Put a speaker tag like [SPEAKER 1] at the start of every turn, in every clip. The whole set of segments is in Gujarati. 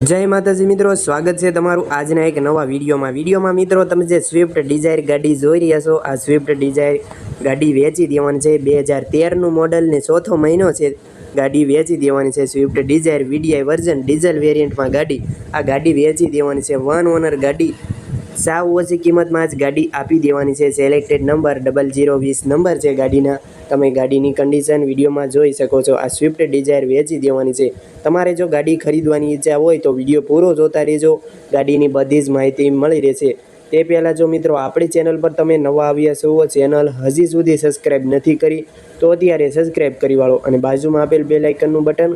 [SPEAKER 1] જય માતાજી મિત્રો, સ્વાગત છે તમારું આજના એક નવા વિડીયોમાં. વિડીયોમાં મિત્રો, તમે જે સ્વિફ્ટ ડિઝાયર ગાડી જોઈ રહ્યા છો, આ સ્વિફ્ટ ડિઝાયર ગાડી વેચી દેવાની છે. બે હજાર તેરનું મોડલ ને ચોથો મહિનો છે ગાડી વેચી દેવાની છે Swift Dzire VDI version diesel વેરિયન્ટમાં ગાડી. આ ગાડી વેચી દેવાની છે. વન ઓનર ગાડી સાવ ઓછી કિંમતમાં જ ગાડી આપી દેવાની છે. સિલેક્ટેડ નંબર ડબલ જીરો વીસ નંબર છે ગાડીના. તમે ગાડીની કન્ડિશન વિડીયોમાં જોઈ શકો છો. આ સ્વિફ્ટ ડિઝાયર વેચી દેવાની છે. તમારે જો ગાડી ખરીદવાની ઈચ્છા હોય તો વીડિયો પૂરો જોતા રહેજો. ગાડીની બધી જ માહિતી મળી રહેશે. તે પહેલાં જો મિત્રો, આપણી ચેનલ પર તમે નવા આવ્યા છો ચેનલ હજી સુધી સબસ્ક્રાઈબ નથી કરી, તો અત્યારે સબસ્ક્રાઈબ કરી વાળો અને બાજુમાં આપેલ બે લાઇકનનું બટન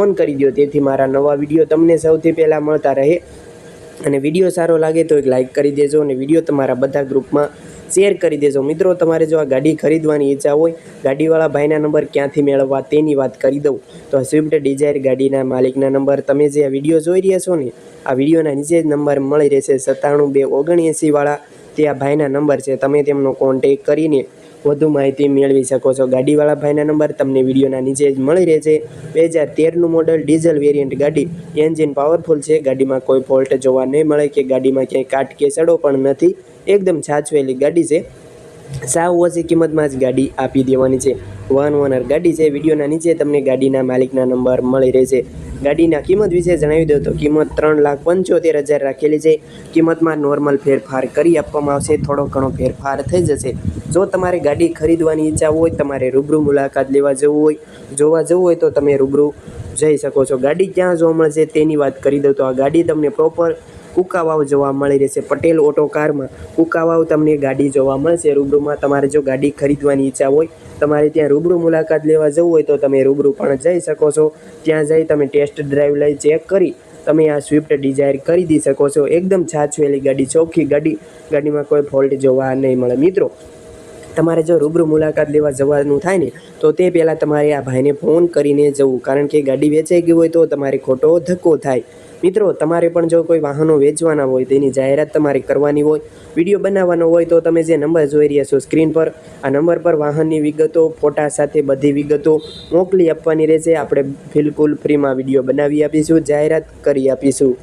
[SPEAKER 1] ઓન કરી દો તેથી મારા નવા વીડિયો તમને સૌથી પહેલાં મળતા રહે. અને વીડિયો સારો લાગે તો એક લાઇક કરી દેજો અને વીડિયો તમારા બધા ગ્રુપમાં શેર કરી દેજો. મિત્રો, તમારે જો આ ગાડી ખરીદવાની ઈચ્છા હોય, ગાડીવાળા ભાઈના નંબર ક્યાંથી મેળવવા તેની વાત કરી દઉં. તો સ્વિફ્ટ ડિઝાયર ગાડીના માલિકના નંબર. તમે જે આ વીડિયો જોઈ રહ્યા છો ને, આ વિડીયોના નીચે જ નંબર મળી રહેશે સત્તાણું બે ઓગણએંસીવાળા તે આ ભાઈના નંબર છે. તમે તેમનો કોન્ટેક કરીને વધુ માહિતી મેળવી શકો છો. ગાડીવાળા ભાઈના નંબર તમને વિડીયોના નીચે જ મળી રહેશે. બે હજાર તેરનું મોડલ ડીઝલ વેરિયન્ટ ગાડી એન્જિન પાવરફુલ છે. ગાડીમાં કોઈ ફોલ્ટ જોવા નહીં મળે કે ગાડીમાં ક્યાંય કાટ કે સડો પણ નથી. એકદમ છાછવેલી ગાડી છે. સાવ ઓછી કિંમતમાં જ ગાડી આપી દેવાની છે. વન ઓનર ગાડી છે. વિડીયોના નીચે તમને ગાડીના માલિકના નંબર મળી રહેશે. ગાડીના કિંમત વિશે જણાવી દઉં તો કિંમત ત્રણ લાખ પંચોતેર હજાર રાખેલી છે. કિંમતમાં નોર્મલ ફેરફાર કરી આપવામાં આવશે. થોડો ઘણો ફેરફાર થઈ જશે. જો તમારે ગાડી ખરીદવાની ઈચ્છા હોય, તમારે રૂબરૂ મુલાકાત લેવા જવું હોય, જોવા જવું હોય તો તમે રૂબરૂ જઈ શકો છો. ગાડી ક્યાં જોવા મળશે તેની વાત કરી દઉં તો આ ગાડી તમને પ્રોપર કુકાવાવ જોવા મળી રહેશે પટેલ ઓટો કારમાં કુકાવાવ તમને ગાડી જોવા મળશે. રૂબરૂમાં તમારે જો ગાડી ખરીદવાની ઈચ્છા હોય, તમારે ત્યાં રૂબરૂ મુલાકાત લેવા જવું હોય તો તમે રૂબરૂ પણ જઈ શકો છો. ત્યાં જઈ તમે ટેસ્ટ ડ્રાઈવ લઈ ચેક કરી તમે આ સ્વિફ્ટ ડિઝાયર ખરીદી શકો છો. એકદમ છાછવેલી ગાડી, ચોખ્ખી ગાડી. ગાડીમાં કોઈ ફોલ્ટ જોવા નહીં મળે. મિત્રો તમારે જો રૂબરૂ મુલાકાત લેવા જવાનું થાય ને, તો તે પહેલાં તમારે આ ભાઈને ફોન કરીને જવું. કારણ કે ગાડી વેચાઈ ગઈ હોય તો તમારે ખોટો ધક્કો થાય. મિત્રો, તમારે પણ જો કોઈ વાહનો વેચવાના હોય, તેની જાહેરાત તમારે કરવાની હોય, વીડિયો બનાવવાનો હોય, તો તમે જે નંબર જોઈ રહ્યા છો સ્ક્રીન પર, આ નંબર પર વાહનની વિગતો, ફોટા સાથે બધી વિગતો મોકલી આપવાની રહેશે. આપણે બિલકુલ ફ્રીમાં વીડિયો બનાવી આપીશું, જાહેરાત કરી આપીશું.